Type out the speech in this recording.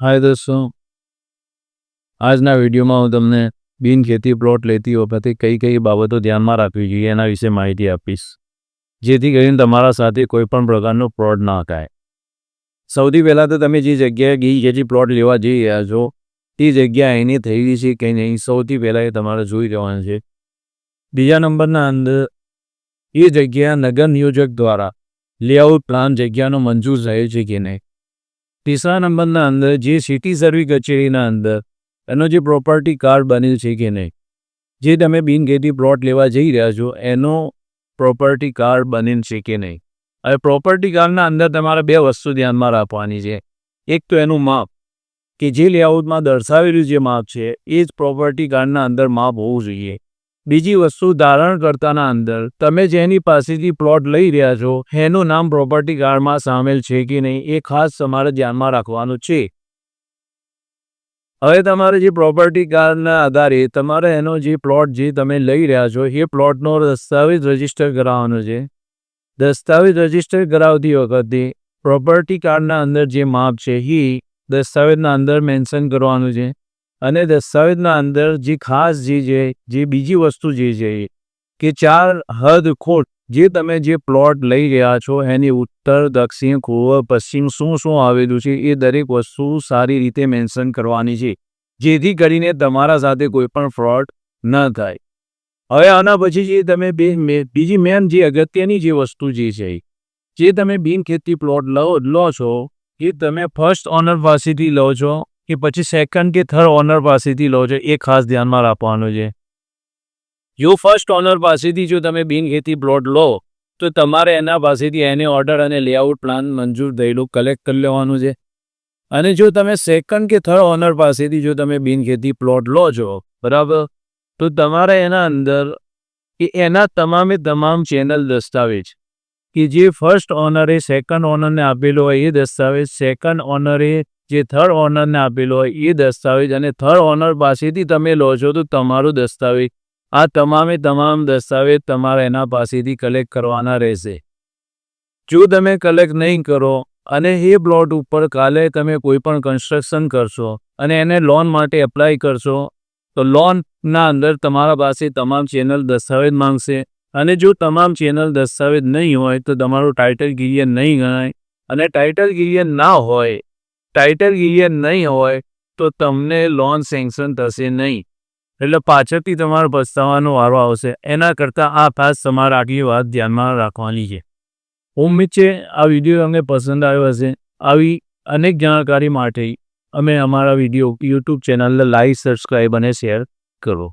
હાય દોસ્તો. આજના વિડીયોમાં હું તમને બિન ખેતી પ્લોટ લેતી વખતે કઈ કઈ બાબતો ધ્યાનમાં રાખવી જોઈએ એના વિશે માહિતી આપીશ. જેથી કરીને તમારા સાથે કોઈ પણ પ્રકારનો ફ્રોડ ના થાય. સૌથી પહેલાં તો તમે જે જગ્યાએ જે પ્લોટ લેવા જઈ રહ્યા છો, તે જગ્યા એની થઈ ગઈ છે કે નહીં, સૌથી પહેલાં એ તમારે જોઈ લેવાનું છે. બીજા નંબરના અંદર, એ જગ્યા નગર નિયોજક દ્વારા લેઆઉટ પ્લાન જગ્યાનો મંજૂર થયો છે કે નહીં? ત્રીસરા નંબરના અંદર જે સિટી સર્વી કચેરીના અંદર, એનો જે પ્રોપર્ટી કાર્ડ બનેલ છે કે નહીં, જે તમે બિનખેતી પ્લોટ લેવા જઈ રહ્યા છો, એનો પ્રોપર્ટી કાર્ડ બનેલ છે કે નહીં. હવે પ્રોપર્ટી કાર્ડના અંદર તમારે બે વસ્તુ ધ્યાનમાં રાખવાની છે. એક તો એનું માપ, કે જે લેઆઉટમાં દર્શાવેલું જે માપ છે, એ જ પ્રોપર્ટી કાર્ડના અંદર માપ હોવું જોઈએ. બીજી વસ્તુ ધારણકર્તાના અંદર, તમે જેની પાસેથી પ્લોટ લઈ રહ્યા છો, એનું નામ પ્રોપર્ટી કાર્ડમાં સામેલ છે કે નહીં, એ ખાસ તમારે ધ્યાનમાં રાખવાનું છે. હવે તમારે જે પ્રોપર્ટી કાર્ડના આધારે તમારે એનો જે પ્લોટ જે તમે લઈ રહ્યા છો, એ પ્લોટનો દસ્તાવેજ રજિસ્ટર કરાવવાનો છે. દસ્તાવેજ રજિસ્ટર કરાવતી વખતે પ્રોપર્ટી કાર્ડના અંદર જે માપ છે, એ દસ્તાવેજના અંદર મેન્શન કરવાનું છે. અને દસ્તાવેજના અંદર જે ખાસ જે છે જે બીજી વસ્તુ જે છે કે ચાર હદ ખોટ જે તમે જે પ્લોટ લઈ રહ્યા છો, એની ઉત્તર, દક્ષિણ, પૂર્વ, પશ્ચિમ શું શું આવેલું છે, એ દરેક વસ્તુ સારી રીતે મેન્શન કરવાની છે, જેથી કરીને તમારા સાથે કોઈ પણ ફ્રોડ ન થાય. હવે આના પછી જે તમે બે બીજી મેન જે અગત્યની જે વસ્તુ જે છે જે તમે બિનખેતી પ્લોટ લો લો છો, એ તમે ફર્સ્ટ ઓનર પાસેથી લો છો કે પછી સેકન્ડ કે થર્ડ ઓનર પાસેથી લો છો, એ ખાસ ધ્યાનમાં રાખવાનું છે. જો ફર્સ્ટ ઓનર પાસેથી જો તમે બિનખેતી પ્લોટ લો, તો તમારે એના પાસેથી એને ઓર્ડર અને લેઆઉટ પ્લાન મંજૂર થયેલું કલેક્ટ કરી લેવાનું છે. અને જો તમે સેકન્ડ કે થર્ડ ઓનર પાસેથી જો તમે બિનખેતી પ્લોટ લો છો, બરાબર? તો તમારે એના અંદર કે એના તમામે તમામ ચેનલ દસ્તાવેજ. કે જે ફર્સ્ટ ઓનરે સેકન્ડ ઓનરને આપેલો હોય એ દસ્તાવેજ સેકન્ડ ઓનરે જે થર્ડ ઓનરને આપેલો હોય એ દસ્તાવેજ અને થર્ડ ઓનર પાસેથી તમે લો છો તો તમારું દસ્તાવેજ, આ તમામે તમામ દસ્તાવેજ તમારે એના પાસેથી કલેક્ટ કરવાના રહેશે. જો તમે કલેક્ટ નહીં કરો અને એ પ્લોટ ઉપર કાલે તમે કોઈ પણ કન્સ્ટ્રક્શન કરશો અને એને લોન માટે એપ્લાય કરશો, તો લોનના અંદર તમારા પાસે તમામ ચેનલ દસ્તાવેજ માંગશે અને જો તમામ ચેનલ દસ્તાવેજ નહીં હોય તો તમારું ટાઇટલ ક્લિયર નહીં ગણાય અને ટાઇટલ ક્લિયર ના હોય ટાઇટલ ક્લિયર નહીં હોય, તો તમને લોન સેન્કશન થશે નહીં. એટલે પાછળથી તમારે પસ્તાવાનો વારો આવશે. એના કરતાં આ ખાસ તમારે આગલી વાત ધ્યાનમાં રાખવાની છે. ઉમ્મીદ છે આ વીડિયો અમને પસંદ આવ્યો હશે. આવી અનેક જાણકારી માટે અમે અમારા વીડિયો યુટ્યુબ ચેનલને લાઈક સબસ્ક્રાઈબ અને શેર કરો.